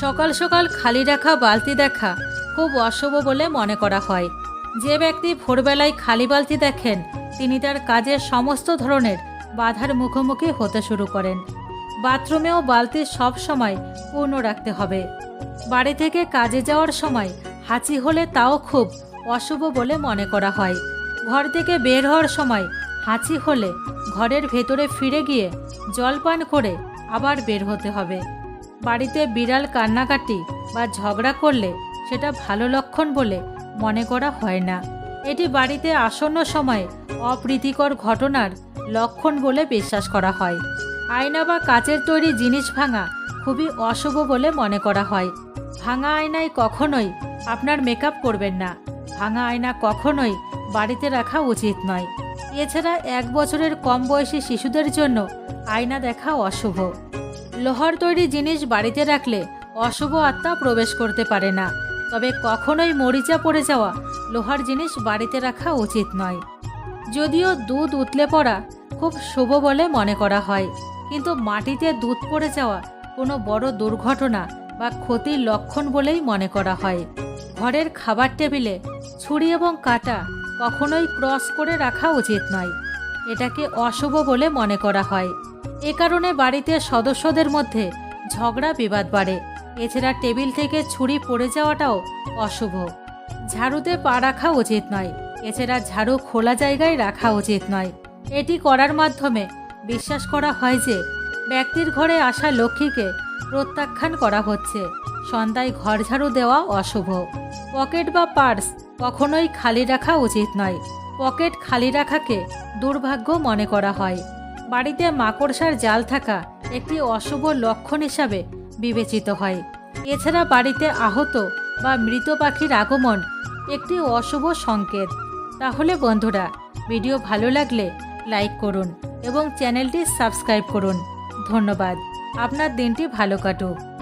সকাল সকাল খালি রাখা বালতি দেখা, খুব অশুভ বলে মনে করা হয়। যে ব্যক্তি ভোরবেলায় খালি বালতি দেখেন, তিনি তার কাজের সমস্ত ধরনের বাধার মুখোমুখি হতে শুরু করেন। বাথরুমেও বালতি সব সময় পূর্ণ রাখতে হবে। বাড়ি থেকে কাজে যাওয়ার সময় হাঁচি হলে তাও খুব অশুভ বলে মনে করা হয়। ঘর থেকে বের হওয়ার সময় হাঁচি হলে ঘরের ভেতরে ফিরে গিয়ে জল পান করে আবার বের হতে হবে। বাড়িতে বিড়াল কান্নাকাটি বা ঝগড়া করলে সেটা ভালো লক্ষণ বলে মনে করা হয় না। এটি বাড়িতে আসন্ন সময়ে অপ্রীতিকর ঘটনার লক্ষণ বলে বিশ্বাস করা হয়। আয়না বা কাচের তৈরি জিনিস ভাঙা খুবই অশুভ বলে মনে করা হয়। ভাঙা আয়নায় কখনোই আপনার মেকআপ করবেন না। ভাঙা আয়না কখনোই বাড়িতে রাখা উচিত নয়। এছাড়া এক বছরের কম বয়সী শিশুদের জন্য আয়না দেখা অশুভ। লোহার তৈরি জিনিস বাড়িতে রাখলে অশুভ আত্মা প্রবেশ করতে পারে না। তবে কখনোই মরিচা পড়ে যাওয়া লোহার জিনিস বাড়িতে রাখা উচিত নয়। যদিও দুধ উতলে পড়া খুব শুভ বলে মনে করা হয়, কিন্তু মাটিতে দুধ পড়ে যাওয়া কোনো বড় দুর্ঘটনা বা ক্ষতির লক্ষণ বলেই মনে করা হয়। ঘরের খাবার টেবিলে ছুরি এবং কাটা কখনোই ক্রস করে রাখা উচিত নয়। এটাকে অশুভ বলে মনে করা হয়। এ কারণে বাড়িতে সদস্যদের মধ্যে ঝগড়া বিবাদ বাড়ে। এছাড়া টেবিল থেকে ছুরি পড়ে যাওয়াটাও অশুভ। ঝাড়ুতে পা রাখা উচিত নয়। এছাড়া ঝাড়ু খোলা জায়গায় রাখা উচিত নয়। এটি করার মাধ্যমে বিশ্বাস করা হয় যে ব্যক্তির ঘরে আসা লক্ষ্মীকে প্রত্যাখ্যান করা হচ্ছে। সন্ধ্যায় ঘর ঝাড়ু দেওয়া অশুভ। পকেট বা পার্স কখনোই খালি রাখা উচিত নয়। পকেট খালি রাখাকে দুর্ভাগ্য মনে করা হয়। বাড়িতে মাকড়সার জাল থাকা একটি অশুভ লক্ষণ হিসাবে বিবেচিত হয়। এছাড়া বাড়িতে আহত বা মৃত পাখির আগমন একটি অশুভ সংকেত। তাহলে বন্ধুরা, ভিডিও ভালো লাগলে লাইক করুন এবং চ্যানেলটি সাবস্ক্রাইব করুন। ধন্যবাদ। আপনার দিনটি ভালো কাটুক।